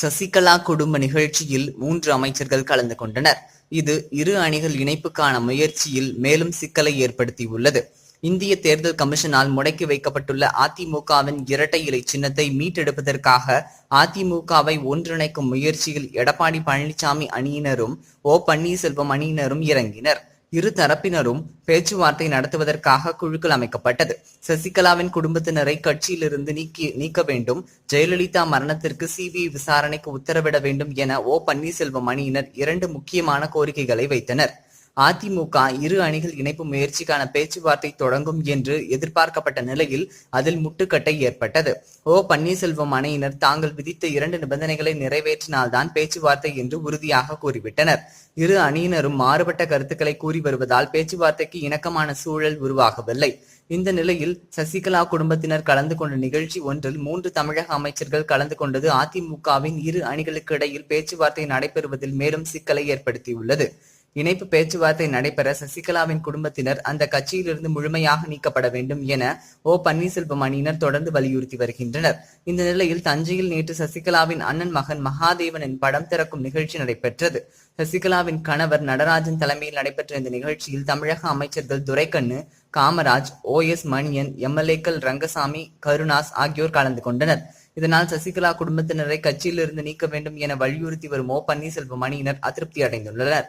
சசிகலா குடும்ப நிகழ்ச்சியில் மூன்று அமைச்சர்கள் கலந்து கொண்டனர். இது இரு அணிகள் இணைப்புக்கான முயற்சியில் மேலும் சிக்கலை ஏற்படுத்தியுள்ளது. இந்திய தேர்தல் கமிஷனால் முடக்கி வைக்கப்பட்டுள்ள அதிமுகவின் இரட்டை இலை சின்னத்தை மீட்டெடுப்பதற்காக அதிமுகவை ஒன்றிணைக்கும் முயற்சியில் எடப்பாடி பழனிசாமி அணியினரும் ஓ பன்னீர்செல்வம் அணியினரும் இறங்கினர். இரு தரப்பினரும் பேச்சுவார்த்தை நடத்துவதற்காக குழுக்கள் அமைக்கப்பட்டது. சசிகலாவின் குடும்பத்தினரை கட்சியிலிருந்து நீக்கி நீக்க வேண்டும். ஜெயலலிதா மரணத்திற்கு சிபிஐ விசாரணைக்கு உத்தரவிட வேண்டும் என ஓ பன்னீர்செல்வம் அணியினர் இரண்டு முக்கியமான கோரிக்கைகளை வைத்தனர். அதிமுக இரு அணிகள் இணைப்பு முயற்சிக்கான பேச்சுவார்த்தை தொடங்கும் என்று எதிர்பார்க்கப்பட்ட நிலையில் அதில் முட்டுக்கட்டை ஏற்பட்டது. ஓ பன்னீர்செல்வம் அணியினர் தாங்கள் விதித்த இரண்டு நிபந்தனைகளை நிறைவேற்றினால்தான் பேச்சுவார்த்தை என்று உறுதியாக கூறிவிட்டனர். இரு அணியினரும் மாறுபட்ட கருத்துக்களை கூறி வருவதால் பேச்சுவார்த்தைக்கு இணக்கமான சூழல் உருவாகவில்லை. இந்த நிலையில் சசிகலா குடும்பத்தினர் கலந்து கொண்ட நிகழ்ச்சி ஒன்றில் மூன்று தமிழக அமைச்சர்கள் கலந்து கொண்டது அதிமுகவின் இரு அணிகளுக்கு இடையில் பேச்சுவார்த்தை நடைபெறுவதில் மேலும் சிக்கலை ஏற்படுத்தியுள்ளது. இணைப்பு பேச்சுவார்த்தை நடைபெற சசிகலாவின் குடும்பத்தினர் அந்த கட்சியிலிருந்து முழுமையாக நீக்கப்பட வேண்டும் என ஓ. பன்னீர்செல்வம் அணியினர் தொடர்ந்து வலியுறுத்தி வருகின்றனர். இந்த நிலையில் தஞ்சையில் நேற்று சசிகலாவின் அண்ணன் மகன் மகாதேவனின் படம் திறக்கும் நிகழ்ச்சி நடைபெற்றது. சசிகலாவின் கணவர் நடராஜன் தலைமையில் நடைபெற்ற இந்த நிகழ்ச்சியில் தமிழக அமைச்சர்கள் துரைக்கண்ணு காமராஜ் ஓ. எஸ். மணியன் எம்எல்ஏக்கள் ரங்கசாமி கருணாஸ் ஆகியோர் கலந்து கொண்டனர். இதனால் சசிகலா குடும்பத்தினரை கட்சியிலிருந்து நீக்க வேண்டும் என வலியுறுத்தி வரும் ஓ. பன்னீர்செல்வம் அணியினர் அதிருப்தி அடைந்துள்ளனர்